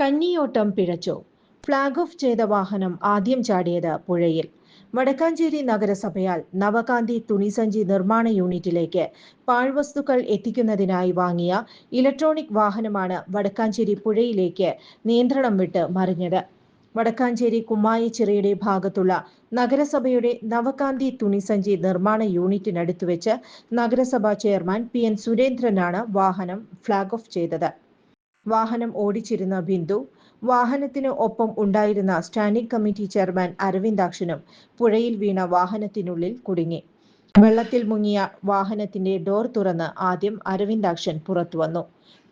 കന്നിയോട്ടം പിഴച്ചു. Flag off ചെയ്ത വാഹനം ആദ്യം ചാടിയത് പുഴയിൽ. വടക്കാഞ്ചേരി നഗരസഭയാൽ നവകാന്തി തുണിസഞ്ചി നിർമ്മാണ യൂണിറ്റിലേക്ക് പാഴ്വസ്തുക്കൾ എത്തിക്കുന്നതിനായി വാങ്ങിയ ഇലക്ട്രോണിക് വാഹനമാണ് വടക്കാഞ്ചേരി പുഴയിലേക്ക് നിയന്ത്രണം വിട്ട് മറിഞ്ഞത്. വടക്കാഞ്ചേരി കുമ്മായിച്ചിറയുടെ ഭാഗത്തുള്ള നഗരസഭയുടെ നവകാന്തി തുണിസഞ്ചി നിർമ്മാണ യൂണിറ്റിനടുത്തുവെച്ച് നഗരസഭാ ചെയർമാൻ പി എൻ സുരേന്ദ്രനാണ് വാഹനം ഫ്ളാഗ് ഓഫ് ചെയ്തത്. വാഹനം ഓടിച്ചിരുന്ന ബിന്ദു വാഹനത്തിന് ഒപ്പം ഉണ്ടായിരുന്ന സ്റ്റാൻഡിംഗ് കമ്മിറ്റി ചെയർമാൻ അരവിന്ദാക്ഷനും പുഴയിൽ വീണ വാഹനത്തിനുള്ളിൽ കുടുങ്ങി. വെള്ളത്തിൽ മുങ്ങിയ വാഹനത്തിന്റെ ഡോർ തുറന്ന് ആദ്യം അരവിന്ദാക്ഷൻ പുറത്തുവന്നു.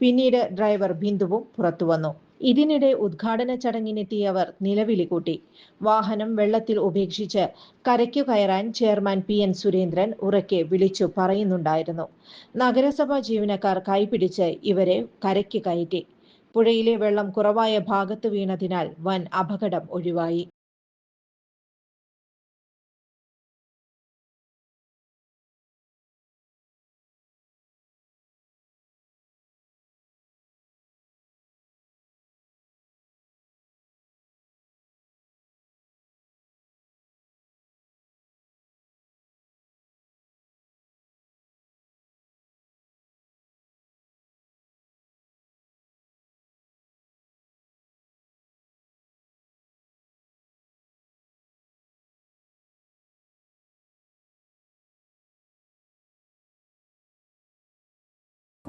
പിന്നീട് ഡ്രൈവർ ബിന്ദുവും പുറത്തുവന്നു. ഇതിനിടെ ഉദ്ഘാടന ചടങ്ങിനെത്തിയവർ നിലവിളി കൂട്ടി വാഹനം വെള്ളത്തിൽ ഉപേക്ഷിച്ച് കരയ്ക്കു കയറാൻ ചെയർമാൻ പി എൻ സുരേന്ദ്രൻ ഉറക്കെ വിളിച്ചു പറയുന്നുണ്ടായിരുന്നു. നഗരസഭാ ജീവനക്കാർ കൈപിടിച്ച് ഇവരെ കരയ്ക്ക് കയറ്റി. പുഴയിലെ വെള്ളം കുറവായ ഭാഗത്ത് വീണതിനാൽ വൻ അപകടം ഒഴിവായി.